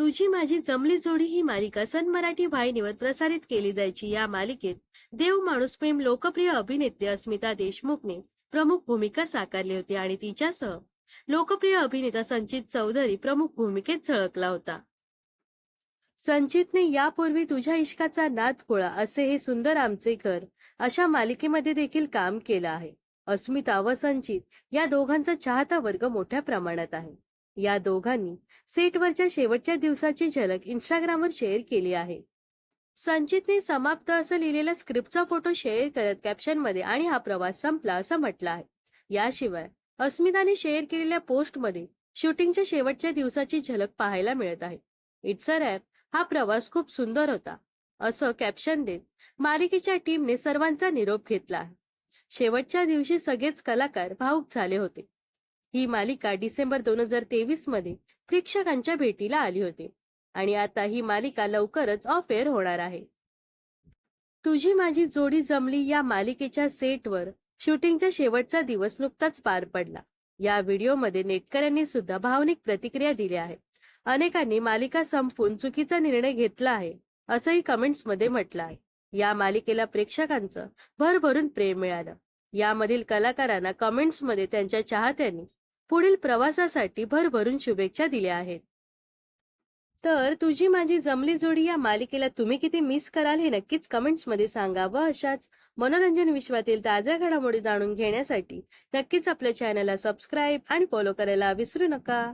तुझी माझी जमली जोडी ही मालिका सन मराठी वाहिनीवर प्रसारित केली जायची. या मालिकेत देव माणूस प्रेम लोकप्रिय अभिनेत्री अस्मिता देशमुखने प्रमुख भूमिका साकारली होती आणि तिच्यासह लोकप्रिय अभिनेता संचित चौधरी प्रमुख भूमिकेत झळकला होता. संचितने यापूर्वी तुझ्या इश्काचा नाद खोळा असे हे सुंदर आमचे घर अशा मालिकेमध्ये देखील काम केलं आहे. अस्मिता व संचित या दोघांचा चाहता वर्ग मोठ्या प्रमाणात आहे. या दोघांनी सेटवरच्या शेवटच्या दिवसाची झलक इंस्टाग्रामवर शेअर केली आहे. संचितने समाप्त असं लिहिलेला स्क्रिप्टचा फोटो शेअर करत कॅप्शनमध्ये आणि हा प्रवास संपला असं म्हटलं आहे. याशिवाय अस्मिताने शेअर केलेल्या पोस्टमध्ये शूटिंगच्या शेवटच्या दिवसाची झलक पाहायला मिळत आहे. इट्स अ रॅप हा प्रवास खूप सुंदर होता असं कॅप्शन देत मालिकेच्या टीमने सर्वांचा निरोप घेतला आहे. शेवटच्या दिवशी सगळेच कलाकार भाऊक झाले होते. ही मालिका डिसेंबर दोन हजार तेवीसमध्ये प्रेक्षकांच्या भेटीला आली होती. आणि आता ही मालिका लवकरच ऑफ एअर होणार आहे. तुझी माझी जोडी जमली या मालिकेच्या सेटवर शूटिंगचा शेवटचा दिवस नुकताच पार पडला. या व्हिडिओमध्ये नेटकऱ्यांनी सुद्धा भावनिक प्रतिक्रिया दिल्या आहेत अनेकांनी मालिका संपून चुकीचा निर्णय घेतला आहे असंही कमेंट्समध्ये म्हटलं आहे. या मालिकेला प्रेक्षकांचं भरभरून प्रेम मिळालं. यामधील कलाकारांना कमेंट्समध्ये त्यांच्या चाहत्यांनी पुढील प्रवासासाठी भरभरून शुभेच्छा दिल्या आहेत. तर तुझी माझी जमली जोडी या मालिकेला तुम्ही किती मिस कराल हे नक्कीच कमेंट्समध्ये सांगा व अशाच मनोरंजन विश्वातील ताज्या घडामोडी जाणून घेण्यासाठी नक्कीच आपल्या चॅनलला सबस्क्राईब आणि फॉलो करायला विसरू नका.